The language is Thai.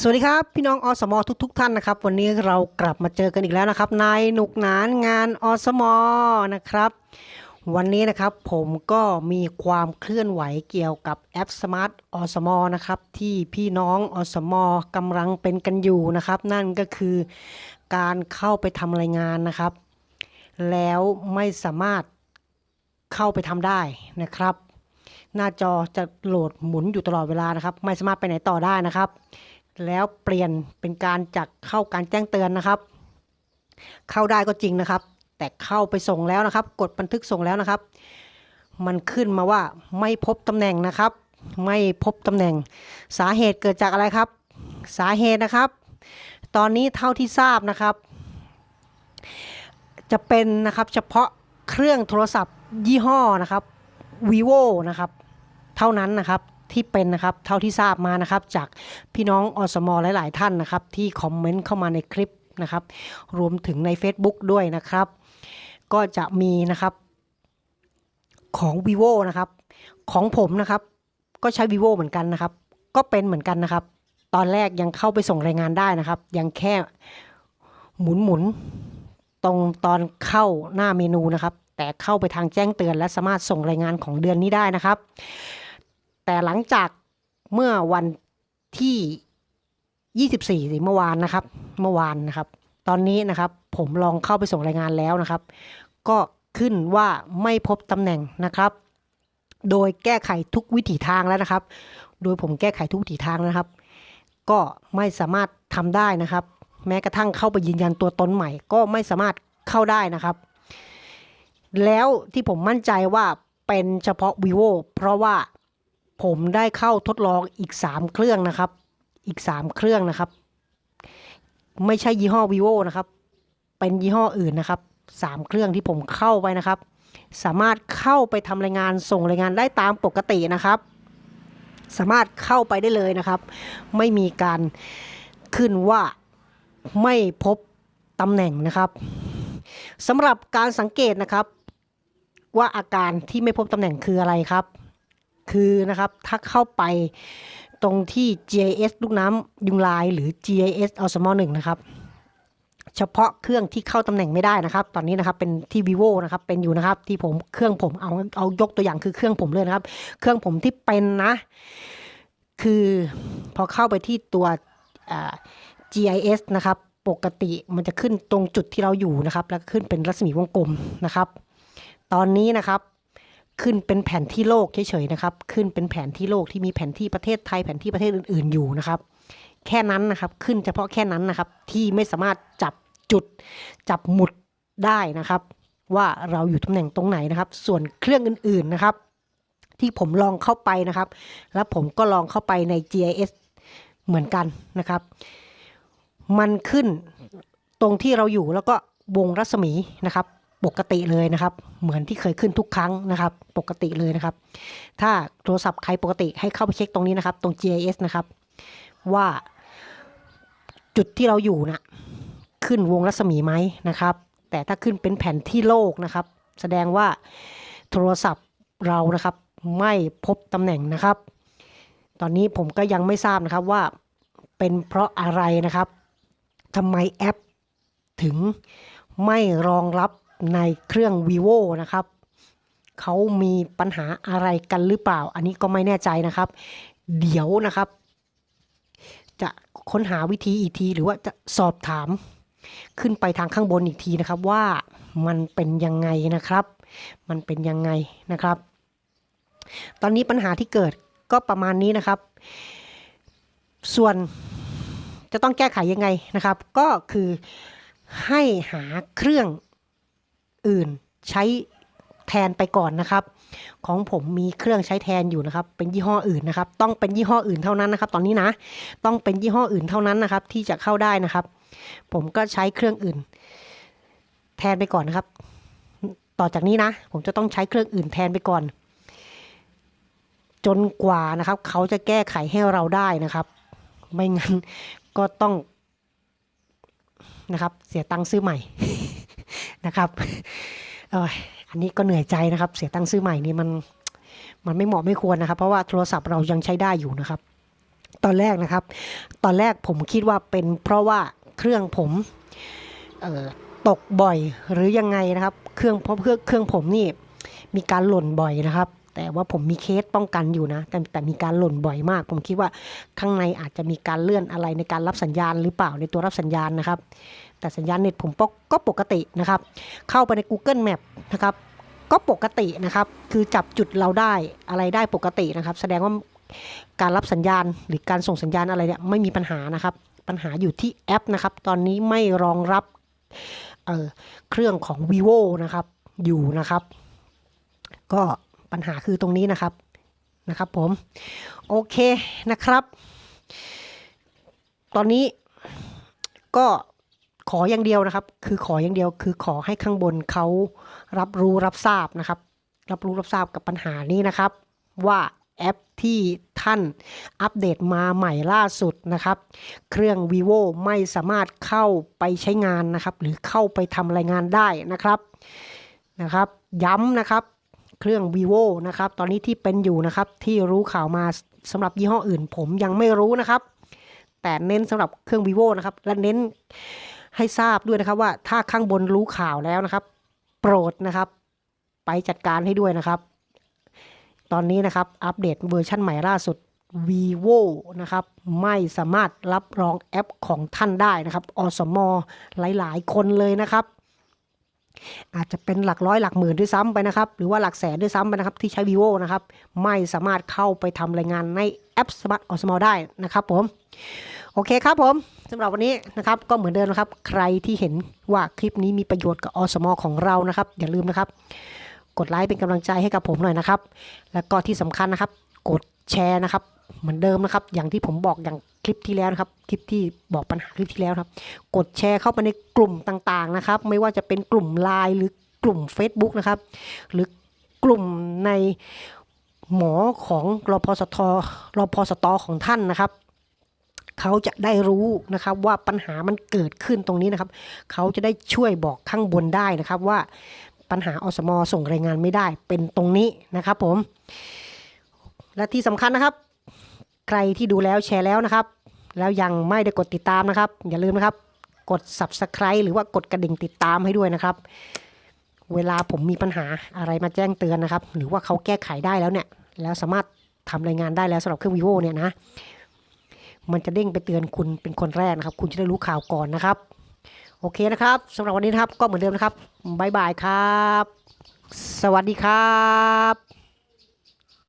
สวัสดีครับ พี่น้องอสมอทุก ๆ ท่านนะครับ วันนี้เรากลับมาเจอกันอีกแล้วนะครับในหนุกหนานงานอสมอนะครับ วันนี้นะครับผมก็มีความเคลื่อนไหวเกี่ยวกับแอป Smart อสมอนะครับ ที่พี่น้องอสมอกำลังเป็นกันอยู่นะครับ นั่นก็คือการเข้าไปทำรายงานนะครับ แล้วไม่สามารถเข้าไปทำได้นะครับ หน้าจอจะโหลดหมุนอยู่ตลอดเวลานะครับ ไม่สามารถไปไหนต่อได้นะครับ แล้วเปลี่ยนเป็นการจากเข้าการแจ้งเตือนนะครับ เข้าได้ก็จริงนะครับ แต่เข้าไปส่งแล้วนะครับ กดบันทึกส่งแล้วนะครับ มันขึ้นมาว่าไม่พบตำแหน่งนะครับ ไม่พบตำแหน่ง สาเหตุเกิดจากอะไรครับ สาเหตุนะครับ ตอนนี้เท่าที่ทราบนะครับ จะเป็นนะครับเฉพาะเครื่องโทรศัพท์ยี่ห้อนะครับ vivo นะครับ เท่านั้นนะครับ ที่เป็นนะครับเท่าที่ทราบมานะครับ จากพี่น้องอสมหลาย ๆ ท่านนะครับ ที่คอมเมนต์เข้ามาในคลิปนะครับ รวมถึงใน Facebook ด้วยนะครับ ก็จะมีนะครับของ vivo นะครับ ของผมนะครับ ก็ใช้ vivo เหมือนกันนะครับ ก็เป็นเหมือนกันนะครับ ตอนแรกยังเข้าไปส่งรายงานได้นะครับ ยังแค่หมุนหมุนๆตรงตอนเข้าหน้าเมนูนะครับ แต่เข้าไปทางแจ้งเตือนและสามารถส่งรายงานของเดือนนี้ได้นะครับ แต่หลังจากเมื่อวันที่ 24สิเมื่อวานนะครับ เมื่อวานนะครับ ตอนนี้นะครับผมลองเข้าไปส่งรายงานแล้วนะครับ ก็ขึ้นว่าไม่พบตำแหน่งนะครับ โดยแก้ไขทุกวิถีทางแล้วนะครับ โดยผมแก้ไขทุกวิถีทางนะครับ ก็ไม่สามารถทำได้นะครับ แม้กระทั่งเข้าไปยืนยันตัวตนใหม่ ก็ไม่สามารถเข้าได้นะครับ แล้วที่ผมมั่นใจว่าเป็นเฉพาะ vivo เพราะว่า ผมได้เข้าทดลองอีก 3 เครื่องนะครับ อีก 3 เครื่องนะครับ ไม่ใช่ยี่ห้อ vivo นะครับ เป็นยี่ห้ออื่นนะครับ 3 เครื่องที่ผมเข้าไปนะครับ สามารถเข้าไปทำรายงานส่งรายงานได้ตามปกตินะครับ สามารถเข้าไปได้เลยนะครับ ไม่มีการขึ้นว่าไม่พบตำแหน่งนะครับสำหรับการสังเกตนะครับ ว่าอาการที่ไม่พบตำแหน่งคืออะไรครับ คือนะครับถ้าเข้าไปตรงที่ GIS ลูกน้ำยุงลายหรือ GIS อสมอหนึ่งนะครับ เฉพาะเครื่องที่เข้าตำแหน่งไม่ได้นะครับ ตอนนี้นะครับเป็นที่ vivo นะครับเป็นอยู่นะครับที่ผมเครื่องผมเอาเอายกตัวอย่างคือเครื่องผมเลยนะครับ เครื่องผมที่เป็นนะ คือพอเข้าไปที่ตัว GIS นะครับปกติมันจะขึ้นตรงจุดที่เราอยู่นะครับ แล้วก็ขึ้นเป็นรัศมีวงกลมนะครับ ตอนนี้นะครับ ขึ้นเป็นแผนที่โลกเฉยๆนะครับ ขึ้นเป็นแผนที่โลกที่มีแผนที่ประเทศไทยแผนที่ประเทศอื่น ๆอยู่นะครับ แค่นั้นนะครับ ขึ้นเฉพาะแค่นั้นนะครับ ที่ไม่สามารถจับจุดจับหมุดได้นะครับ ว่าเราอยู่ตำแหน่งตรงไหนนะครับ ส่วนเครื่องอื่นๆนะครับ ที่ผมลองเข้าไปนะครับ แล้วผมก็ลองเข้าไปใน GIS เหมือนกันนะครับ มันขึ้นตรงที่เราอยู่แล้วก็วงรัศมีนะครับ ปกติเลยนะครับ เหมือนที่เคยขึ้นทุกครั้งนะครับ ปกติเลยนะครับ ถ้าโทรศัพท์ใครปกติให้เข้าไปเช็คตรงนี้นะครับ ตรง GIS นะครับ ว่าจุดที่เราอยู่นะขึ้นวงรัศมีไหมนะครับ แต่ถ้าขึ้นเป็นแผนที่โลกนะครับ แสดงว่าโทรศัพท์เรานะครับไม่พบตำแหน่งนะครับ ตอนนี้ผมก็ยังไม่ทราบนะครับว่าเป็นเพราะอะไรนะครับทำไมแอปถึงไม่รองรับ ในเครื่อง vivo นะครับเขามีปัญหาอะไรกันหรือเปล่า อันนี้ก็ไม่แน่ใจนะครับ เดี๋ยวนะครับ จะค้นหาวิธีอีกที หรือว่าจะสอบถามขึ้นไปทางข้างบนอีกทีนะครับว่ามันเป็นยังไงนะครับ มันเป็นยังไงนะครับ ตอนนี้ปัญหาที่เกิดก็ประมาณนี้นะครับ ส่วนจะต้องแก้ไขยังไงนะครับ ก็คือให้หาเครื่อง อื่นใช้แทนไปก่อนนะครับ ของผมมีเครื่องใช้แทนอยู่นะครับ เป็นยี่ห้ออื่นนะครับ ต้องเป็นยี่ห้ออื่นเท่านั้นนะครับ ตอนนี้นะ ต้องเป็นยี่ห้ออื่นเท่านั้นนะครับ ที่จะเข้าได้นะครับ ผมก็ใช้เครื่องอื่น แทนไปก่อนนะครับ ต่อจากนี้นะ ผมจะต้องใช้เครื่องอื่นแทนไปก่อน จนกว่านะครับ เขาจะแก้ไขให้เราได้นะครับ ไม่งั้นก็ต้องนะครับ เสียตังค์ซื้อใหม่ นะครับอันนี้ก็เหนื่อยใจนะครับ เสียตังค์ซื้อใหม่นี่มันมันไม่เหมาะไม่ควรนะครับ เพราะว่าโทรศัพท์เรายังใช้ได้อยู่นะครับ ตอนแรกนะครับ ตอนแรกผมคิดว่าเป็นเพราะว่าเครื่องผมตกบ่อยหรือยังไงนะครับ เครื่องเพราะเครื่องเครื่องผมนี่มีการหล่นบ่อยนะครับ แต่ว่าผมมีเคสป้องกันอยู่นะ แต่แต่มีการหล่นบ่อยมาก ผมคิดว่าข้างในอาจจะมีการเลื่อนอะไรในการรับสัญญาณหรือเปล่าในตัวรับสัญญาณนะครับ แต่สัญญาณเน็ตผมก็ก็ปกตินะครับ เข้าไปใน Google Map นะครับก็ปกตินะครับ คือจับจุดเราได้อะไรได้ปกตินะครับ แสดงว่าการรับสัญญาณหรือการส่งสัญญาณอะไรเนี่ยไม่มีปัญหานะครับ ปัญหาอยู่ที่แอปนะครับ ตอนนี้ไม่รองรับเเครื่องของ vivo นะครับอยู่นะครับ ก็ปัญหาคือตรงนี้นะครับนะครับผม โอเคนะครับ ตอนนี้ก็ ขออย่างเดียวนะครับ คือขออย่างเดียวคือขอให้ข้างบนเขารับรู้รับทราบนะครับ รับรู้รับทราบกับปัญหานี้นะครับ ว่าแอปที่ท่านอัปเดตมาใหม่ล่าสุดนะครับ เครื่อง vivo ไม่สามารถเข้าไปใช้งานนะครับ หรือเข้าไปทำรายงานได้นะครับนะครับ ย้ำนะครับ เครื่อง vivo นะครับ ตอนนี้ที่เป็นอยู่นะครับ ที่รู้ข่าวมาสำหรับยี่ห้ออื่น ผมยังไม่รู้นะครับ แต่เน้นสำหรับเครื่อง vivo นะครับ และเน้น ให้ทราบด้วยนะครับว่าถ้าข้างบนรู้ข่าวแล้วนะครับ โปรดนะครับ ไปจัดการให้ด้วยนะครับ ตอนนี้นะครับอัปเดตเวอร์ชันใหม่ล่าสุด vivo นะครับ ไม่สามารถรับรองแอปของท่านได้นะครับอสมอหลาย ๆ คนเลยนะครับ อาจจะเป็นหลักร้อยหลักหมื่นด้วยซ้ำไปนะครับ หรือว่าหลักแสนด้วยซ้ำไปนะครับ ที่ใช้ vivo นะครับ ไม่สามารถเข้าไปทำรายงานในแอป Smart Osmo ได้นะครับผม โอเคครับผมสำหรับวันนี้นะครับก็เหมือนเดิมนะครับ ใครที่เห็นว่าคลิปนี้มีประโยชน์กับอสมอของเรานะครับ อย่าลืมนะครับ กดไลค์เป็นกำลังใจให้กับผมหน่อยนะครับ แล้วก็ที่สำคัญนะครับ กดแชร์นะครับ เหมือนเดิมนะครับ อย่างที่ผมบอกอย่างคลิปที่แล้วนะครับ คลิปที่บอกปัญหาคลิปที่แล้วครับ กดแชร์เข้าไปในกลุ่มต่างๆนะครับ ไม่ว่าจะเป็นกลุ่ม Line หรือกลุ่ม Facebook นะครับ หรือกลุ่มในหมอของรอพสทรอพสตอของท่านนะครับ เขาจะได้รู้นะครับว่าปัญหามันเกิดขึ้นตรงนี้นะครับ เขาจะได้ช่วยบอกข้างบนได้นะครับว่าปัญหาอสมอส่งรายงานไม่ได้เป็นตรงนี้นะครับผม และที่สำคัญนะครับ ใครที่ดูแล้วแชร์แล้วนะครับ แล้วยังไม่ได้กดติดตามนะครับ อย่าลืมนะครับ กด subscribe หรือว่ากดกระดิ่งติดตามให้ด้วยนะครับ เวลาผมมีปัญหาอะไรมาแจ้งเตือนนะครับ หรือว่าเขาแก้ไขได้แล้วเนี่ย แล้วสามารถทำรายงานได้แล้วสำหรับเครื่อง vivo เนี่ยนะ มันจะเด้งไปเตือนคุณเป็นคนแรกนะครับ คุณจะได้รู้ข่าวก่อนนะครับ โอเคนะครับสำหรับวันนี้นะครับก็เหมือนเดิมนะครับบ๊ายบายครับ สวัสดีครับ